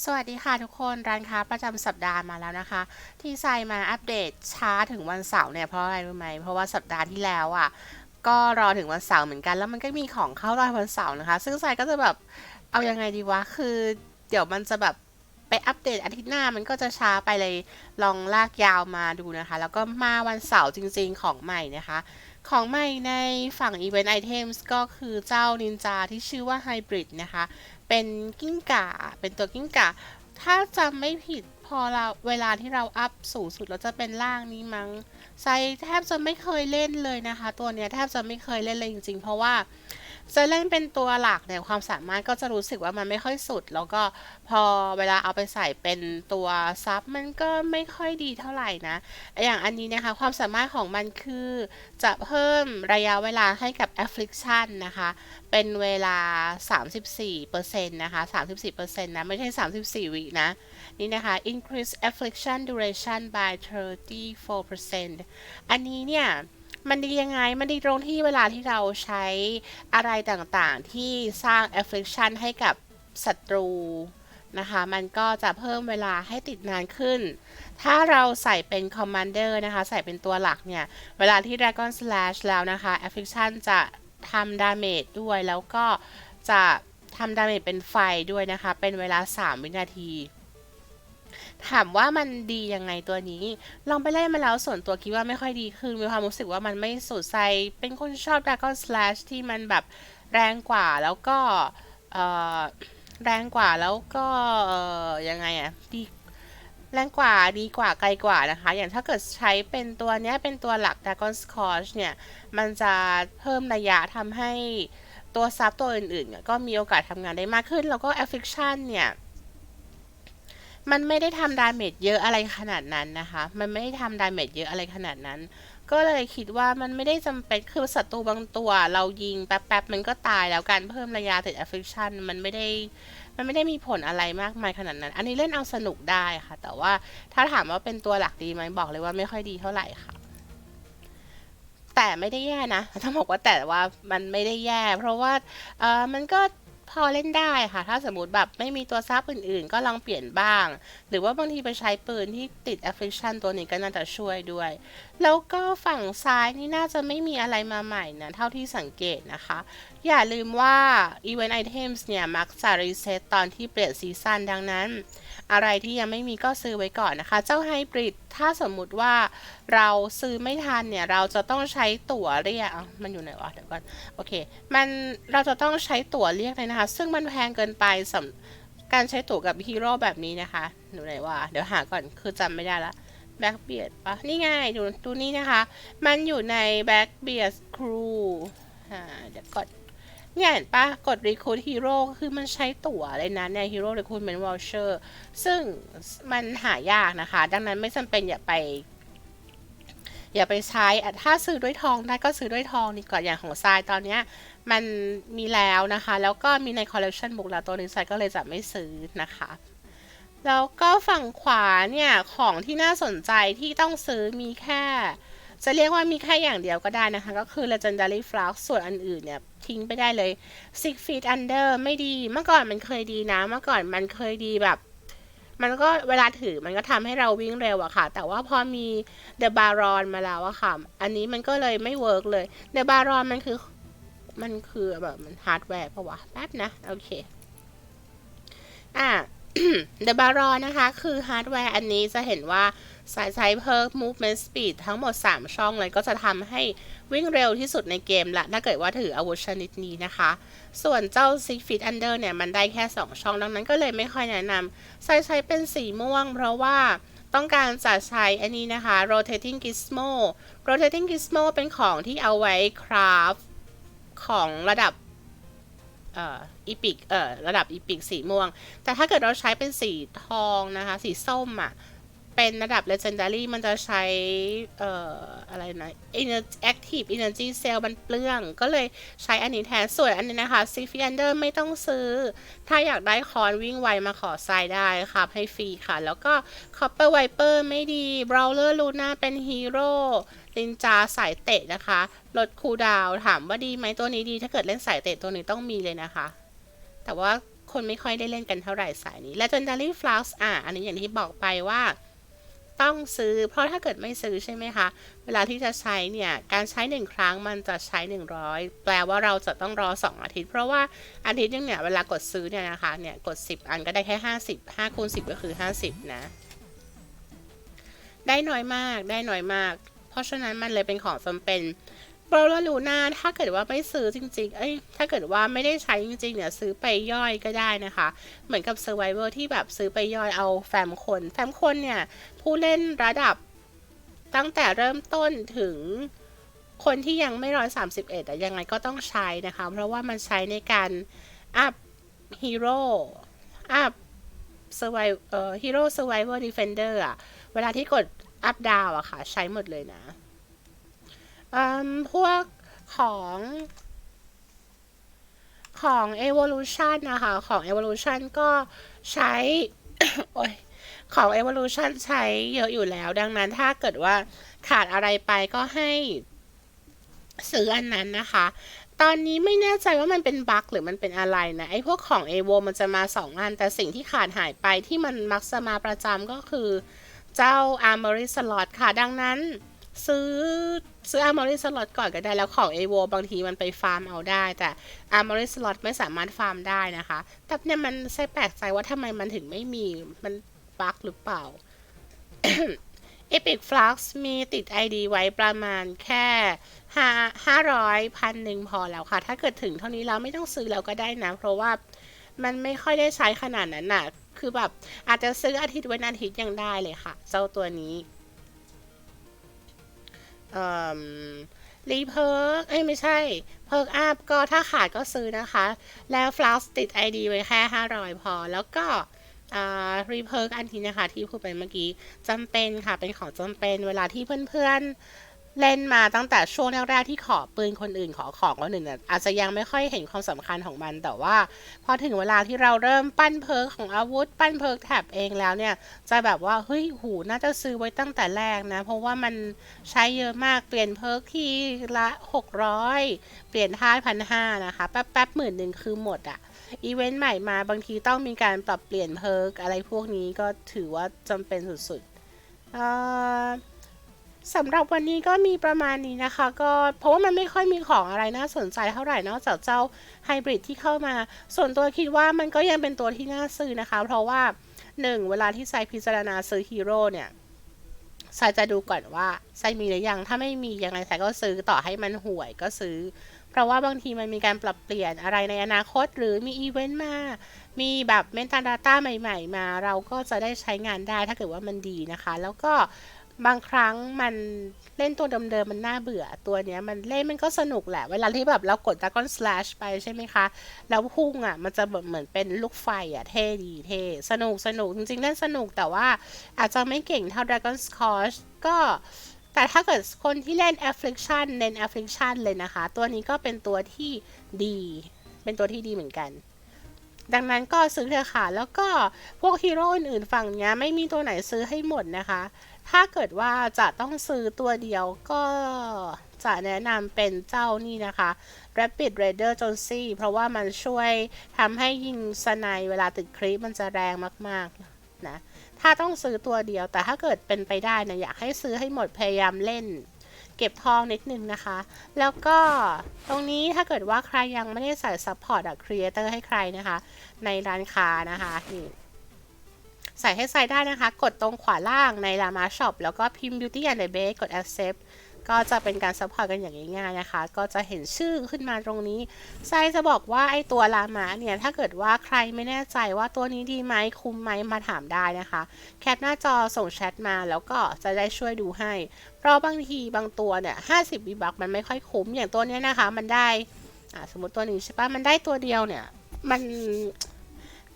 สวัสดีค่ะทุกคนร้านค้าประจำสัปดาห์มาแล้วนะคะ ที่ไซมาอัปเดตช้าถึงวันเสาร์เนี่ยเพราะอะไรรู้ไหมเพราะว่าสัปดาห์ที่แล้วอะ ก็รอถึงวันเสาร์เหมือนกันแล้วมันก็มีของเข้ารอยวันเสาร์นะคะ ซึ่งไซก็จะแบบเอายังไงดีวะคือเดี๋ยวมันจะแบบไปอัปเดตอาทิตย์หน้ามันก็จะช้าไปเลยลองลากยาวมาดูนะคะ แล้วก็มาวันเสาร์จริงๆของใหม่นะคะ ของใหม่ในฝั่ง Event Items ก็คือเจ้านินจาที่ชื่อว่า Hybrid นะคะเป็นกิ้งก่า เป็นตัวกิ้งก่า ถ้าจำไม่ผิดพอเราเวลาที่เราอัพสูงสุดเราจะเป็นล่างนี้มั้งไซแทบจะไม่เคยเล่นเลยนะคะ ตัวเนี้ยแทบจะไม่เคยเล่นเลยจริงๆ เพราะว่า จะเล่นเป็นตัวหลักเนี่ยความสามารถก็จะรู้สึกว่ามันไม่ค่อยสุด แล้วก็พอเวลาเอาไปใส่เป็นตัวซับมันก็ไม่ค่อยดีเท่าไหร่นะ อย่างอันนี้นะคะความสามารถของมันคือจะเพิ่มระยะเวลาให้กับ affliction นะคะ เป็นเวลา 34%นะคะ34%นะไม่ใช่ 34 วินะ นี่นะคะ increase affliction duration by 34%อันนี้เนี่ย มันดียังไง มันดีตรงที่เวลาที่เราใช้อะไรต่างๆ ที่สร้าง affliction ให้กับศัตรูนะคะ มันก็จะเพิ่มเวลาให้ติดนานขึ้น ถ้าเราใส่เป็น commander นะคะ ใส่เป็นตัวหลักเนี่ย เวลาที่ dragon slash แล้วนะคะ affliction จะทำดาเมจด้วย แล้วก็จะทำดาเมจเป็นไฟด้วยนะคะ เป็นเวลา 3 วินาที ถามว่ามันดียังไงตัวนี้ ลองไปเล่นมาแล้วส่วนตัวคิดว่าไม่ค่อยดีขึ้นมีความรู้สึกว่ามันไม่สุดใจเป็นคนชอบ Dragon Slash ที่มันแบบแรงกว่าแล้วก็แรงกว่าแล้วก็ยังไงอะดีแรงกว่าดีกว่าไกลกว่านะคะ อย่างถ้าเกิดใช้เป็นตัวนี้เป็นตัวหลัก Dragon Scorch เนี่ย มันจะเพิ่มระยะทำให้ตัวซับตัวอื่นๆเนี่ยก็มีโอกาสทำงานได้มากขึ้น แล้วก็ Affliction เนี่ย มันไม่ได้ทำดาเมจเยอะอะไรขนาดนั้นนะคะ มันไม่ได้ทำดาเมจเยอะอะไรขนาดนั้น ก็เลยคิดว่ามันไม่ได้จำเป็น คือศัตรูบางตัว เรายิงแป๊บๆ มันก็ตายแล้วการเพิ่มระยะติด Affliction มันไม่ได้ มันไม่ได้มีผลอะไรมากมายขนาดนั้น อันนี้เล่นเอาสนุกได้ค่ะ แต่ว่าถ้าถามว่าเป็นตัวหลักดีไหมบอกเลยว่าไม่ค่อยดีเท่าไหร่ค่ะแต่ไม่ได้แย่นะต้องบอกว่าแต่ว่ามันไม่ได้แย่ เพราะว่าเออมันก็ พอเล่นได้ค่ะ ถ้าสมมติแบบไม่มีตัวซับอื่นๆ ก็ลองเปลี่ยนบ้าง หรือว่าบางทีไปใช้ปืนที่ติด affliction ตัวนี้ก็น่าจะช่วยด้วย แล้วก็ฝั่งซ้ายนี่น่าจะไม่มีอะไรมาใหม่นะ เท่าที่สังเกตนะคะ อย่าลืมว่า event items เนี่ยมักจะรีเซ็ตตอนที่เปลี่ยนซีซันดังนั้น อะไรที่ยังไม่มีก็ซื้อไว้ก่อนนะคะ เจ้าไฮบริดถ้าสมมุติว่าเราซื้อไม่ทันเนี่ย เราจะต้องใช้ตั๋วเรียกมันอยู่ไหนวะเดี๋ยวก่อน โอเค มันเราจะต้องใช้ตั๋วเรียกเลยนะคะ ซึ่งมันแพงเกินไปสำการใช้ตั๋วกับฮีโร่แบบนี้นะคะหนูไหนว่าเดี๋ยวหาก่อนคือจำไม่ได้ละแบ็กเบียดปะนี่ไงดูดูนี่นะคะ มันอยู่ในแบ็กเบียดครูอ่าเดี๋ยวกด เนี่ยเห็นปะกด Recruit Hero คือมันใช้ตั๋วเลยนะใน Hero Recruitment Voucher ซึ่งมันหายากนะคะ ดังนั้นไม่จำเป็นอย่าไป อย่าไปใช้ ถ้าซื้อด้วยทองได้ก็ซื้อด้วยทองดีกว่าอย่างของทรายตอนเนี้ยมันมีแล้วนะคะ แล้วก็มีใน Collection Book แล้วตัวนี้ทรายก็เลยจะไม่ซื้อนะคะแล้วก็ฝั่งขวาเนี่ย ของที่น่าสนใจที่ต้องซื้อมีแค่ จะเรียกว่ามีแค่อย่างเดียวก็ได้นะคะ ก็คือ Legendary Flux ส่วนอันอื่นเนี่ย ทิ้งไปได้เลย Six Feet Under ไม่ดี เมื่อก่อนมันเคยดีนะ เมื่อก่อนมันเคยดีแบบ มันก็เวลาถือมันก็ทำให้เราวิ่งเร็วอะค่ะ แต่ว่าพอมี The Baron มาแล้วอะค่ะ อันนี้มันก็เลยไม่เวิร์กเลย The Baron มันคือ มันคือแบบมันฮาร์ดแวร์ปะวะ แป๊บนะ โอเค อะ The Baron นะคะ คือฮาร์ดแวร์อันนี้จะเห็นว่าสายใช้เพิ่ม movement speed ทั้งหมด 3 ช่องเลยก็จะทำให้วิ่งเร็วที่สุดในเกมละถ้าเกิดว่าถืออาวุธชนิดนี้นะคะ ส่วนเจ้า Six Feet Under เนี่ย มันได้แค่ 2 ช่อง ดังนั้นก็เลยไม่ค่อยแนะนำใช้ใช้เป็นสีม่วง เพราะว่าต้องการจะใช้อันนี้นะคะ rotating gizmo rotating gizmo เป็นของที่เอาไว้คราฟของระดับ เอ่ออีพิกเอ่อระดับอีพิกสีม่วง แต่ถ้าเกิดเราใช้เป็นสีทองนะคะ สีส้มอะ เป็นระดับ legendary มันจะใช้ เอ่อ อะไรนะ Ener- active energy cell มันเปลือง ก็เลยใช้อันนี้แทนส่วนอันนี้นะคะ s i Feet Under ไม่ต้องซื้อ ถ้าอยากได้คอนวิ่งไวมาขอทรายได้ค่ะให้ฟรีค่ะ แล้วก็ Copper Viper ไม่ดี Brawler Luna เป็นฮีโร่ลินจาสายเตะนะคะ ลดคูดาวถามว่าดีไหมตัวนี้ดี ถ้าเกิดเล่นสายเตะตัวนี้ต้องมีเลยนะคะ แต่ว่าคนไม่ค่อยได้เล่นกันเท่าไหร่สายนี้ และ Legendary Flux อะอันนี้อย่างที่บอกไปว่า ต้องซื้อ เพราะถ้าเกิดไม่ซื้อใช่ไหมคะ เวลาที่จะใช้เนี่ย การใช้หนึ่งครั้งมันจะใช้ 100 แปลว่าเราจะต้องรอ 2 อาทิตย์ เพราะว่าอาทิตย์นึงเนี่ย เวลากดซื้อเนี่ยนะคะ เนี่ย กด 10 อันก็ได้แค่ 50 5คูณ10 ก็คือ 50 นะ ได้น้อยมาก ได้น้อยมาก เพราะฉะนั้นมันเลยเป็นของจำเป็น โปรลลูน่าถ้าเกิดว่าไม่ซื้อจริงๆ เอ้ย ถ้าเกิดว่าไม่ได้ใช้จริงๆ เนี่ยซื้อไปย่อยก็ได้นะคะ เหมือนกับ Survivor ที่แบบซื้อไปย่อยเอาแฟมคน แฟมคนเนี่ย ผู้เล่นระดับตั้งแต่เริ่มต้นถึงคนที่ยังไม่ร้อยสามสิบเอ็ดยังไงก็ต้องใช้นะคะ เพราะว่ามันใช้ในการอัพฮีโร่อัพ survive เอ่อ hero survivor defender อะเวลาที่กดอัพดาวอะค่ะ ใช้หมดเลยนะ อืมพวกของของ evolution นะคะ ของ evolution ก็ใช้ โอ้ยของ evolution ใช้เยอะอยู่แล้ว ดังนั้นถ้าเกิดว่าขาดอะไรไปก็ให้ซื้ออันนั้นนะคะ ตอนนี้ไม่แน่ใจว่ามันเป็นบั๊กหรือมันเป็นอะไรนะ ไอ้พวกของ a v o มันจะมา2อัน แต่สิ่งที่ขาดหายไปที่มันมักจะมาประจำก็คือเจ้า Armory Slot ค่ะ ดังนั้นซื้อ ซื้อ Armory Slot ก่อนก็ได้แล้วของ a v o บางทีมันไปฟาร์มเอาได้ แต่ Armory Slot ไม่สามารถฟาร์มได้นะคะแต่เนี่ยมันใช่แปลกใจว่าทำไมมันถึงไม่มีมันบั๊กหรือเปล่า Epic Flux มีติด ID ไว้ประมาณแค่ห้าห้าร้อยพันหนึ่งพอแล้วค่ะ ถ้าเกิดถึงเท่านี้แล้วไม่ต้องซื้อแล้วก็ได้นะ เพราะว่ามันไม่ค่อยได้ใช้ขนาดนั้นน่ะ คือแบบอาจจะซื้ออาทิตย์ว้นอาทิตย์ยังได้เลยค่ะ เจ้าตัวนี้ รีเพิร์กเอ้ยไม่ใช่ เพิร์กอัพก็ถ้าขาดก็ซื้อนะคะ แล้วฟลาวติด ID ไว้แค่ 500 พอ แล้วก็รีเพิร์กอันนี้นะคะที่พูดไปเมื่อกี้จำเป็นค่ะ เป็นของจำเป็นเวลาที่เพื่อนๆ เล่นมาตั้งแต่ช่วงแรกๆที่ขอปืนคนอื่นขอของคนอื่นเนี่ยอาจจะยังไม่ค่อยเห็นความสำคัญของมัน แต่ว่าพอถึงเวลาที่เราเริ่มปั้นเพิร์กของอาวุธ ปั้นเพิร์กแท็บเองแล้วเนี่ย จะแบบว่าเฮ้ยหูน่าจะซื้อไว้ตั้งแต่แรกนะ เพราะว่ามันใช้เยอะมากเปลี่ยนเพิร์กทีละ600 เปลี่ยนท่าพันห้านะคะแป๊บๆหมื่นหนึ่งคือหมดอะอีเวนต์ใหม่มาบางทีต้องมีการปรับเปลี่ยนเพิร์กอะไรพวกนี้ก็ถือว่าจำเป็นสุดๆอ่า สำหรับวันนี้ก็มีประมาณนี้นะคะ ก็เพราะว่ามันไม่ค่อยมีของอะไรน่าสนใจเท่าไหร่นอกจากเจ้าไฮบริดที่เข้ามา ส่วนตัวคิดว่ามันก็ยังเป็นตัวที่น่าซื้อนะคะ เพราะว่าหนึ่งเวลาที่ไซพิจารณาซื้อฮีโร่เนี่ยไซจะดูก่อนว่าไซมีหรือยัง ถ้าไม่มียังไงไซก็ซื้อต่อให้มันห่วยก็ซื้อ เพราะว่าบางทีมันมีการปรับเปลี่ยนอะไรในอนาคต หรือมีอีเวนต์มา มีแบบเมตาดาต้าใหม่ ๆ มา เราก็จะได้ใช้งานได้ถ้าเกิดว่ามันดีนะคะ แล้วก็ บางครั้งมันเล่นตัวเดิมๆมันน่าเบื่อตัวเนี้ย มันเล่นมันก็สนุกแหละ เวลาที่แบบเรากด Dragon Slash ไปใช่ไหมคะ แล้วพุ่งอะ มันจะแบบเหมือนเป็นลูกไฟอะ เท่ดีเท่ สนุกสนุกจริงๆ เล่นสนุกแต่ว่าอาจจะไม่เก่งเท่า Dragon Squash ก็แต่ถ้าเกิดคนที่เล่น Affliction เน้น Affliction เลยนะคะ ตัวนี้ก็เป็นตัวที่ดี เป็นตัวที่ดีเหมือนกัน ดังนั้นก็ซื้อเถอะค่ะ แล้วก็พวกฮีโร่อื่นๆฝั่งเนี้ยไม่มีตัวไหนซื้อให้หมดนะคะ ถ้าเกิดว่าจะต้องซื้อตัวเดียวก็จะแนะนำเป็นเจ้านี่นะคะ Rapid Raider Jonesy เพราะว่ามันช่วยทำให้ยิงสไนเวลาติดคลิปมันจะแรงมากๆนะ ถ้าต้องซื้อตัวเดียวแต่ถ้าเกิดเป็นไปได้นะอยากให้ซื้อให้หมดพยายามเล่น เก็บทองนิดนึงนะคะ แล้วก็ตรงนี้ถ้าเกิดว่าใครยังไม่ได้ใส่ซัพพอร์ตอะครีเอเตอร์ให้ใครนะคะ ในร้านค้านะคะนี่ ใส่ให้ใส่ได้นะคะ กดตรงขวาล่างใน Lama Shop แล้วก็พิมพ์ Beauty and the Beast กด Accept ก็จะเป็นการซัพพอร์ตกันอย่างง่ายๆนะคะ ก็จะเห็นชื่อขึ้นมาตรงนี้ไซจะบอกว่าไอตัวลามาเนี่ย ถ้าเกิดว่าใครไม่แน่ใจว่าตัวนี้ดีไหมคุ้มไหมมาถามได้นะคะ แคปหน้าจอส่งแชทมาแล้วก็จะได้ช่วยดูให้ เพราะบางทีบางตัวเนี่ยห้าสิบบีบักมันไม่ค่อยคุ้มอย่างตัวนี้นะคะ มันได้ สมมติตัวนี้ใช่ปะมันได้ตัวเดียวเนี่ย มัน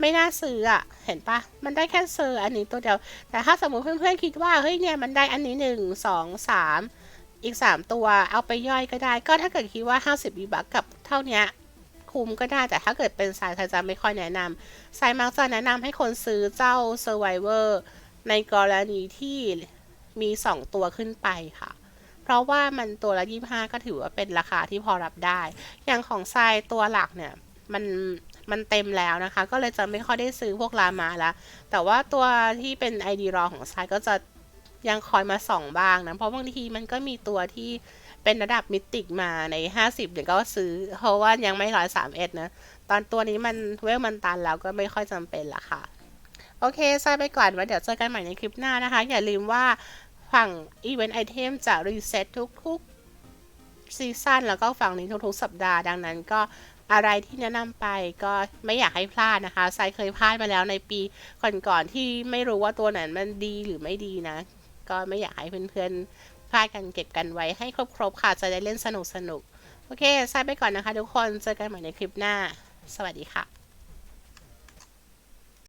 ไม่น่าซื้ออะเห็นปะมันได้แค่ซื้ออันนี้ตัวเดียว แต่ถ้าสมมติเพื่อนๆคิดว่าเฮ้ยเนี่ยมันได้อันนี้หนึ่งสองสามอีก 3 ตัวเอาไปย่อยก็ได้ ก็ถ้าเกิดคิดว่า 50บีบักกับเท่านี้คุ้มก็ได้ แต่ถ้าเกิดเป็นสายไทยจะไม่ค่อยแนะนำสายมักจะแนะนำให้คนซื้อเจ้า Survivor ในกรณีที่มี 2 ตัวขึ้นไปค่ะ เพราะว่ามันตัวละ 25 ก็ถือว่าเป็นราคาที่พอรับได้ อย่างของทรายตัวหลักเนี่ย มัน มันเต็มแล้วนะคะ ก็เลยจะไม่ค่อยได้ซื้อพวกรามาล้วแต่ว่าตัวที่เป็น ID รอของทรายก็จะยังคอยมาส่องบ้างนะ เพราะบางทีมันก็มีตัวที่เป็นระดับมิติกมาใน 50เดี๋ยวก็ซื้อ เพราะว่ายังไม่ร้อยสามเอ็ดนะ ตอนตัวนี้มันเวลมันตันแล้วก็ไม่ค่อยจำเป็นละค่ะ โอเคทรายไปก่อนไว้เดี๋ยวเจอกันใหม่ในคลิปหน้านะคะ อย่าลืมว่าฝั่ง Event Item จะรีเซ็ตทุกๆซีซั่นแล้วก็ฝั่งนี้ทุกๆสัปดาห์ดังนั้นก็ อะไรที่แนะนำไปก็ไม่อยากให้พลาดนะคะทรายเคยพลาดมาแล้วในปีก่อนๆที่ไม่รู้ว่าตัวไหนมันดีหรือไม่ดีนะ ก็ไม่อยากให้เพื่อนๆพลาดกันเก็บกันไว้ให้ครบๆค่ะจะได้เล่นสนุกๆโอเคทรายไปก่อนนะคะ ทุกคนเจอกันใหม่ในคลิปหน้า สวัสดีค่ะ